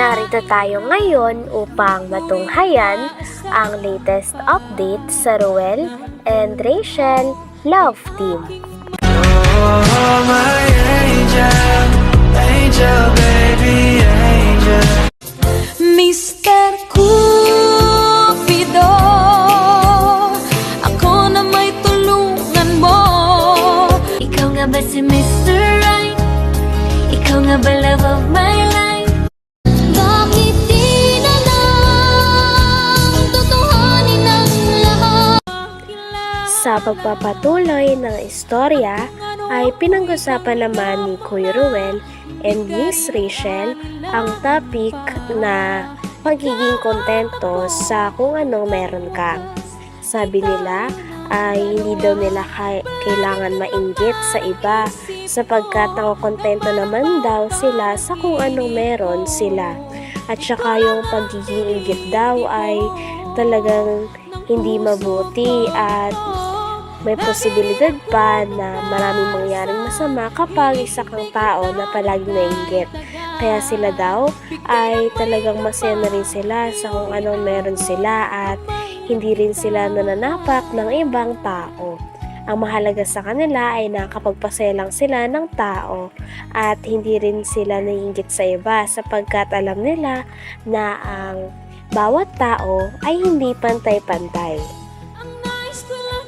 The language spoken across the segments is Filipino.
Narito tayo ngayon upang matunghayan ang latest update sa Ruel and Rachel Love Team. Oh, my angel, angel, baby, angel. Sa pagpapatuloy ng istorya ay pinag-usapan naman ni Kuya Ruel and Miss Rachel ang topic na pagiging kontento sa kung ano meron ka. Sabi nila ay hindi daw nila kailangan mainggit sa iba sapagkat kontento naman daw sila sa kung anong meron sila. At saka yung pagiging inggit daw ay talagang hindi mabuti at may posibilidad pa na maraming mangyaring masama kapag isa kang tao na palaging nainggit. Kaya sila daw ay talagang masaya na rin sila sa kung anong meron sila at hindi rin sila nananapak ng ibang tao. Ang mahalaga sa kanila ay nakapagpasaya lang sila ng tao at hindi rin sila naiinggit sa iba sapagkat alam nila na ang bawat tao ay hindi pantay-pantay.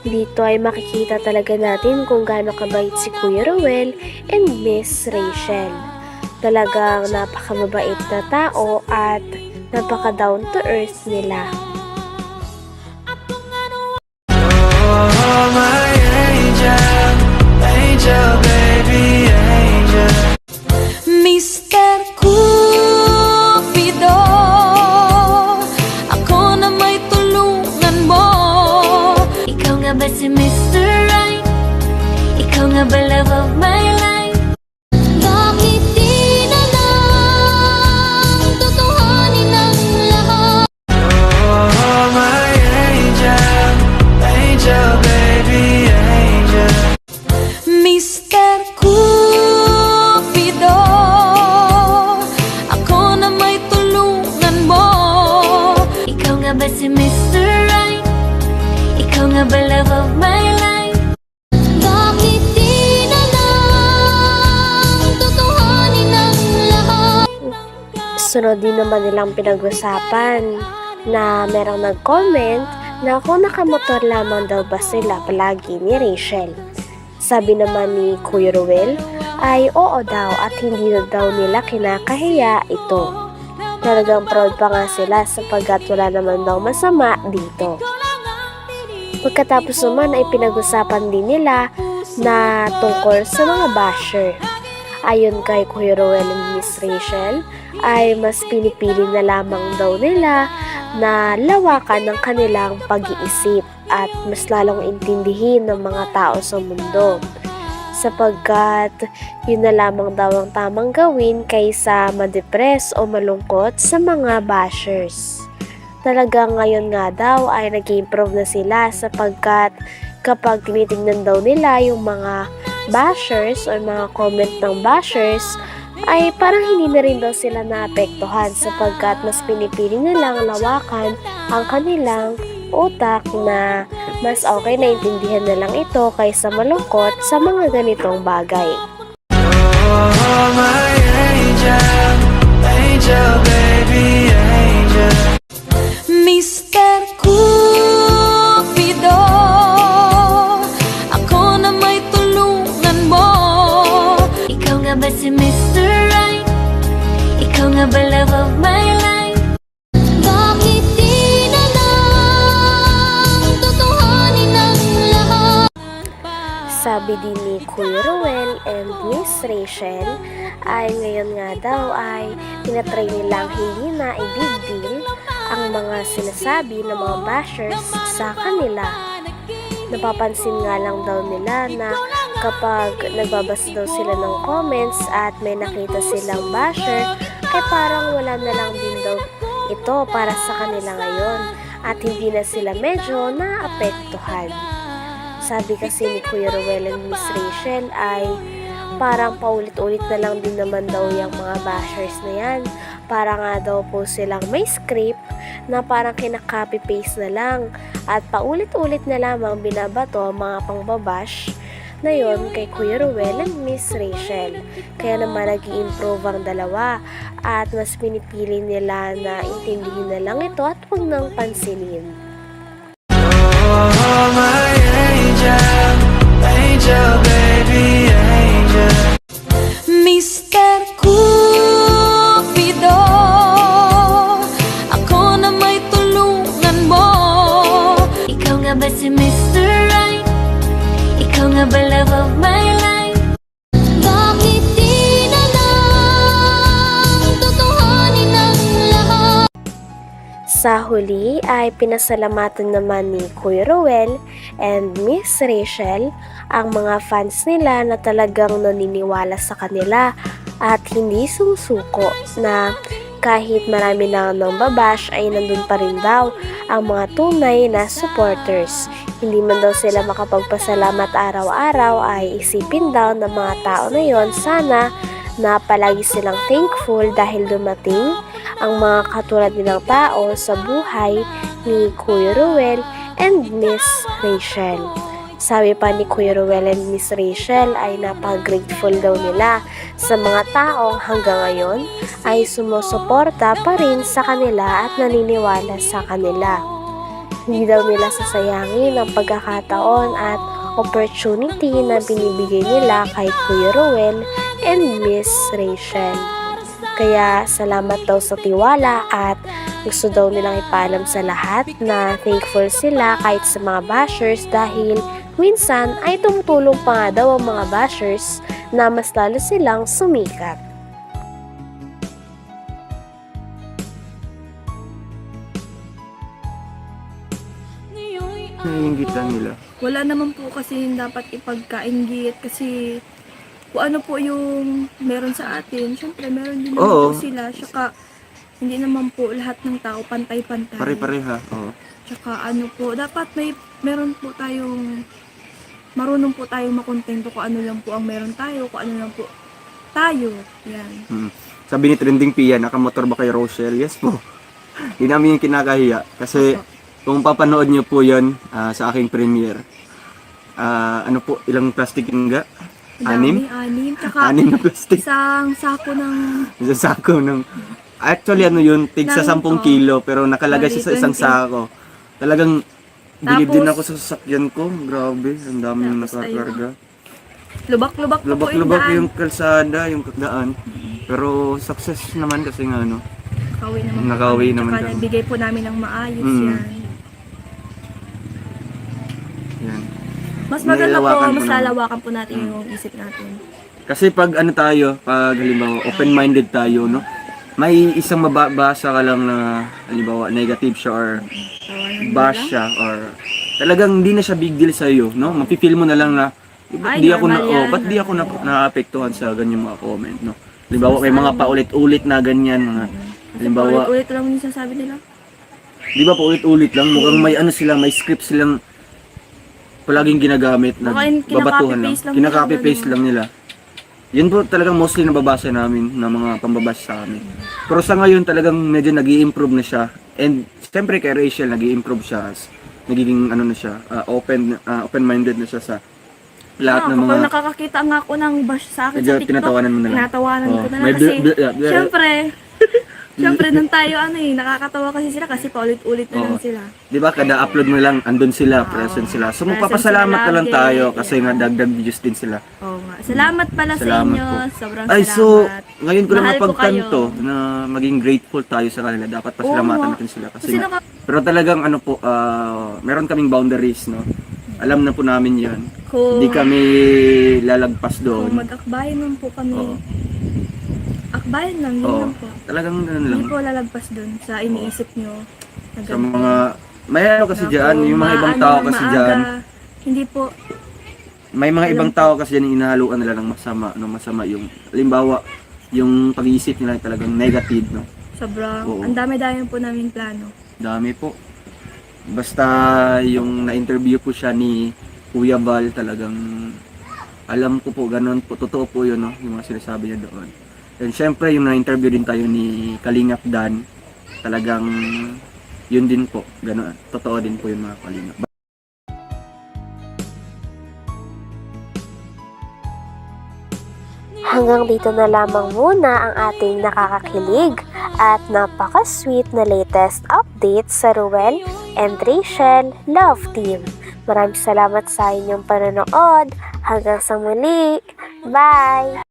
Dito ay makikita talaga natin kung gaano kabait si Kuya Ruel and Miss Rachel. Talagang napakamabait na tao at napaka down to earth nila. Oh, my nga ba si Mr. Right? Ikaw nga ba love of my life? Bakit di na lang lahat? Sunod din naman nilang pinag-usapan na merong nag-comment na kung nakamotor lamang daw ba sila palagi ni Rachel. Sabi naman ni Kuya Ruel ay oo daw at hindi daw nila kinakahiya ito. Talagang proud pa nga sila sapagkat wala naman daw masama dito. Pagkatapos naman ay pinag-usapan din nila na tungkol sa mga basher. Ayon kay Kuya Roel and Miss Rachel, ay mas pinipili na lamang daw nila na lawakan ng kanilang pag-iisip at mas lalong intindihin ng mga tao sa mundo. Sapagkat yun na lamang daw ang tamang gawin kaysa madepress o malungkot sa mga bashers. Talagang ngayon nga daw ay nag-improve na sila sapagkat kapag tinitingnan daw nila yung mga bashers o mga comment ng bashers ay parang hindi na rin daw sila naapektuhan sapagkat mas pinipili nilang lawakan ang kanilang utak na mas okay na intindihan na lang ito kaysa malungkot sa mga ganitong bagay. Oh, my angel, angel, baby, angel. Cupido Ako na may tulungan mo Ikaw nga ba si Mr. Right? Ikaw nga ba love of my life? Sabi din ni Kuya Ruel and Miss Rachel ay ngayon nga daw ay pinatry nilang hindi na i-big deal ang mga sinasabi ng mga bashers sa kanila. Napapansin nga lang daw nila na kapag nagbabasa daw sila ng comments at may nakita silang basher, ay parang wala na lang din daw ito para sa kanila ngayon at hindi na sila medyo naapektuhan. Sabi kasi ni Kuya Ruel and Miss Rachel ay parang paulit-ulit na lang din naman daw yung mga bashers na yan. Para nga daw po silang may script na parang kinaka-copy-paste na lang at paulit-ulit na lamang binabato ang mga pangbabash na yon kay Kuya Ruel and Miss Rachel. Kaya naman nag improve ang dalawa at mas pinipili nila na intindihin na lang ito at huwag nang pansinin. Oh, my angel, baby, angel. Mr. Cupido Ako na may tulungan mo Ikaw nga ba si Mr. Right? Ikaw nga ba love of my Sa huli ay pinasalamatan naman ni Kuya Ruel and Miss Rachel ang mga fans nila na talagang naniniwala sa kanila at hindi sumusuko na kahit marami na ng babash ay nandun pa rin daw ang mga tunay na supporters. Hindi man daw sila makapagpasalamat araw-araw ay isipin daw ng mga tao na yon sana na palagi silang thankful dahil dumating ang mga katulad nilang tao sa buhay ni Kuya Ruel and Miss Rachel. Sabi pa ni Kuya Ruel and Miss Rachel ay napaka-grateful daw nila sa mga taong hanggang ngayon ay sumusuporta pa rin sa kanila at naniniwala sa kanila. Hindi daw nila sasayangin ang pagkakataon at opportunity na binibigay nila kay Kuya Ruel and Miss Rachel. Kaya salamat daw sa tiwala at gusto daw nilang ipaalam sa lahat na thankful sila kahit sa mga bashers dahil minsan ay tumutulong pa nga daw ang mga bashers na mas lalo silang sumikat. Naiingit lang nila. Wala naman po kasi dapat ipagkaingit kasi kung ano po yung meron sa atin, syempre meron din naman Oo. po sila. Tsaka hindi naman po lahat ng tao pantay-pantay. Pare-pareha. Oo. Tsaka ano po, dapat may meron po tayong marunong po tayong makontento kung ano lang po ang meron tayo, kung ano lang po tayo. Yan. Mm. Sabi ni Trending Pia, nakamotor ba kay Rochelle? Yes po. Hindi namin yung kinakahiya. Kasi kung papanood nyo po yun ah, sa aking premiere, ah, ano po, ilang plastic yung ga? Anim? Anim. Tsaka Anim na plastic. isang sako ng Sa sako ng... Actually, ano yun, tig sa Ng- 10 oh. kilo, pero nakalagay siya sa isang 20. sako. Talagang bilib din ako sa sasakyan ko. Grabe, ang dami yung Tapos, nakakarga. lubak-lubak po po yung Lubak-lubak daan. yung kalsada, yung daan. Pero success naman kasi nga ano. Nakauwi naman. Nakauwi po. naman Tsaka kami. nabigay po namin ng maayos Mm. Yan. Mas maganda po, Nilalawakan po mas namin. lalawakan po natin yung isip natin. Kasi pag ano tayo, pag halimbawa open-minded tayo, no? May isang mababasa ka lang na halimbawa negative siya or Tawanan mo bash lang. siya or talagang hindi na siya big deal sa iyo, no? Mapipil mo na lang na eh, ba't Ay, di ako na normal oh, yan. ba't di ako na naapektuhan sa ganyan mga comment, no? Halimbawa may mga paulit-ulit na ganyan mga halimbawa, Ulit-ulit lang yung sasabi nila. di ba paulit-ulit lang mukhang may ano sila, may script silang palaging ginagamit na Baka yun, babatuhan lang. kinaka-copy-paste lang Kinaka-copy-paste nila, lang nila. Yun po talagang mostly nababasa namin ng mga pambabasa sa amin. Pero sa ngayon talagang medyo nag improve na siya. And siyempre kay Rachel nag improve siya. Nagiging ano na siya, ah, open ah, open-minded na siya sa lahat Ah, ng mga kapag nakakakita nga ako ng bash sa akin Medyo sa TikTok, tinatawanan mo na lang. tinatawanan Oh, ko na lang may kasi, bl- bl- yeah, yeah. syempre, syempre nung tayo ano eh, nakakatawa kasi sila kasi paulit-ulit na lang Oo. sila. 'di ba kada upload mo lang andun sila, present sila. So Present magpapasalamat sila na lang lagi. tayo kasi nga dagdag views din sila. Oo nga. Salamat pala sa Salamat inyo. po. Sobrang Ay, salamat. so, ngayon ko lang Mahal ko kayo. na maging grateful tayo sa kanila. Dapat pasalamatan Oo. natin sila. Kasi, Kasi nga- naka- pero talagang ano po, ah, meron kaming boundaries, no? Alam na po namin yan. Kung, Hindi kami lalagpas kung doon. mag-akbayan lang po kami, Oo. Akbayan lang, yun Oo. lang po. Talagang ganun lang. Hindi po lalagpas dun sa iniisip nyo. na Sa ganun. mga, may ano kasi Na dyan, yung mga ibang maano tao ng kasi maaga, dyan, Hindi po, may mga Alam ibang tao kasi dyan yung inahaluan nila ng masama, no? Masama yung, halimbawa, yung pag-iisip nila talagang negative, no? sobrang, Oo. ang dami-dami po namin plano. Dami po. Basta yung na-interview po siya ni Kuya Val talagang alam ko po, ganun po, totoo po yun, no, yung mga sinasabi niya doon. And syempre, yung na-interview din tayo ni Kalingap Dan, talagang yun din po, ganun, totoo din po yung mga Kalingap. Hanggang dito na lamang muna ang ating nakakakilig at napaka-sweet na latest update sa Ruel and Rachel Love Team. Maraming salamat sa inyong panonood. Hanggang sa muli. Bye!